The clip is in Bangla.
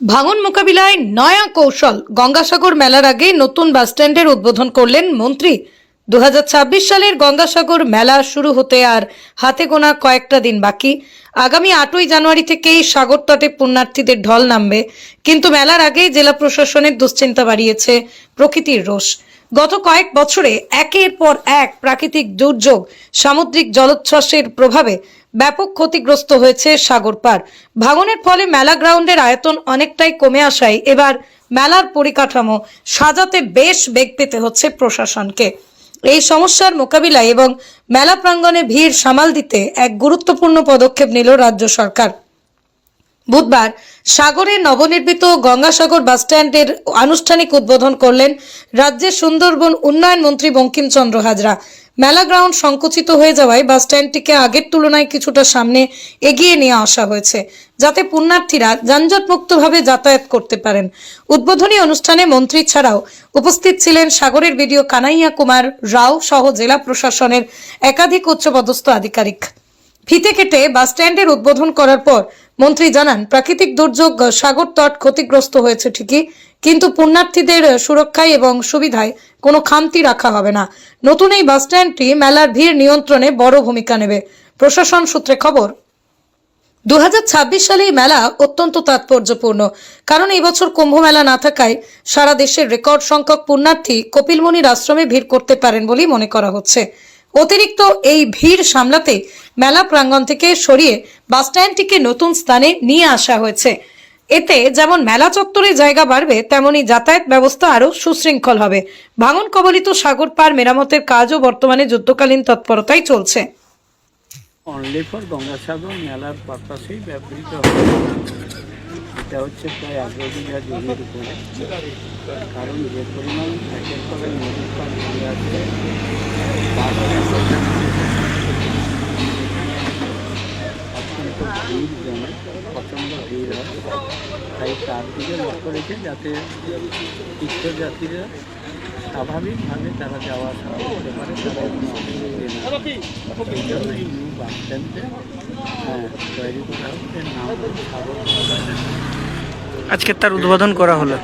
ভাঙন মোকাবিলায় নয়া কৌশল। গঙ্গাসাগর মেলার আগে নতুন বাসস্ট্যান্ডের উদ্বোধন করলেন মন্ত্রী দু হাজার ছাব্বিশ সালের গঙ্গাসাগর মেলা শুরু হতে আর হাতে গোনা কয়েকটা দিন বাকি। আগামী আটই জানুয়ারি থেকেই সাগর তটে পুণ্যার্থীদের ঢল নামবে, কিন্তু মেলার আগেই জেলা প্রশাসনের দুশ্চিন্তা বাড়িয়েছে প্রকৃতির রোষ। গত কয়েক বছরে একের পর এক প্রাকৃতিক দুর্যোগ সামুদ্রিক জলোচ্ছ্বাসের প্রভাবে ব্যাপক ক্ষতিগ্রস্ত হয়েছে সাগর পার। ভাঙনের ফলে মেলা গ্রাউন্ডের আয়তন অনেকটাই কমে আসায় এবার মেলার পরিকাঠামো সাজাতে বেশ বেগ পেতে হচ্ছে প্রশাসনকে। এই সমস্যার মোকাবিলায় এবং মেলা প্রাঙ্গণে ভিড় সামাল দিতে এক গুরুত্বপূর্ণ পদক্ষেপ নিল রাজ্য সরকার। বুধবার সাগরে নবনির্মিত গঙ্গাসাগর বাসস্ট্যান্ডের আনুষ্ঠানিক উদ্বোধন করলেন রাজ্যের সুন্দরবন উন্নয়ন মন্ত্রী বঙ্কিমচন্দ্র হাজরা। মেলা গ্রাউন্ড সংকুচিত হয়ে যাওয়ায় বাসস্ট্যান্ডটিকে আগের তুলনায় কিছুটা সামনে এগিয়ে নিয়ে আসা হয়েছে, যাতে পুণ্যার্থীরা যানজটমুক্তভাবে যাতায়াত করতে পারেন। উদ্বোধনী অনুষ্ঠানে মন্ত্রী ছাড়াও উপস্থিত ছিলেন সাগরের বিডিও কানাইয়া কুমার রাও সহ জেলা প্রশাসনের একাধিক উচ্চপদস্থ আধিকারিক। ফিতে কেটে বাসস্ট্যান্ডের উদ্বোধন করার পর মন্ত্রী জানান, প্রাকৃতিক দুর্যোগ সাগর তট ক্ষতিগ্রস্ত হয়েছে ঠিকই, কিন্তু পুণ্যার্থীদের সুরক্ষায় এবং সুবিধায় কোনো খামতি রাখা হবে না। নতুন এই বাসস্ট্যান্ডটি মেলার ভিড় নিয়ন্ত্রণে বড় ভূমিকা নেবে। প্রশাসন সূত্রে খবর দু সালে এই মেলা অত্যন্ত তাৎপর্যপূর্ণ, কারণ এই বছর কুম্ভ মেলা না থাকায় সারা দেশের রেকর্ড সংখ্যক পুণ্যার্থী কপিলমুনির আশ্রমে ভিড় করতে পারেন বলেই মনে করা হচ্ছে। অতিরিক্ত এই ভিড় সামলাতে মেলা প্রাঙ্গণ থেকে সরিয়ে বাসস্ট্যান্ডটিকে নতুন স্থানে নিয়ে আসা হয়েছে। এতে যেমন মেলা চত্বরে জায়গা বাড়বে, তেমনি যাতায়াত ব্যবস্থা আরও সুশৃঙ্খল হবে। ভাঙন কবলিত সাগর পার মেরামতের কাজও বর্তমানে যুদ্ধকালীন তৎপরতায় চলছে। অনলি ফর গঙ্গাসাগর মেলার ব্যবহৃত হবে। এটা হচ্ছে প্রায় এগারো বিঘা জমির উপরে। কারণ যে পরিমাণ একের পরে নদীর ঘুরে আসছে তার অত্যন্ত ভিড় জমে, প্রচণ্ড ভিড় হয়। তাই তার দিকে লক্ষ্য রেখে যাতে তীর্থযাত্রীরা স্বাভাবিকভাবে তারা যাওয়া আসা করতে পারে, তারা কোনো অসুবিধে না সেই জন্য এই নিউ বাস স্ট্যান্ডে তৈরি করা হচ্ছে, নাম সাগর আজকে তার উদ্বোধন করা হলো।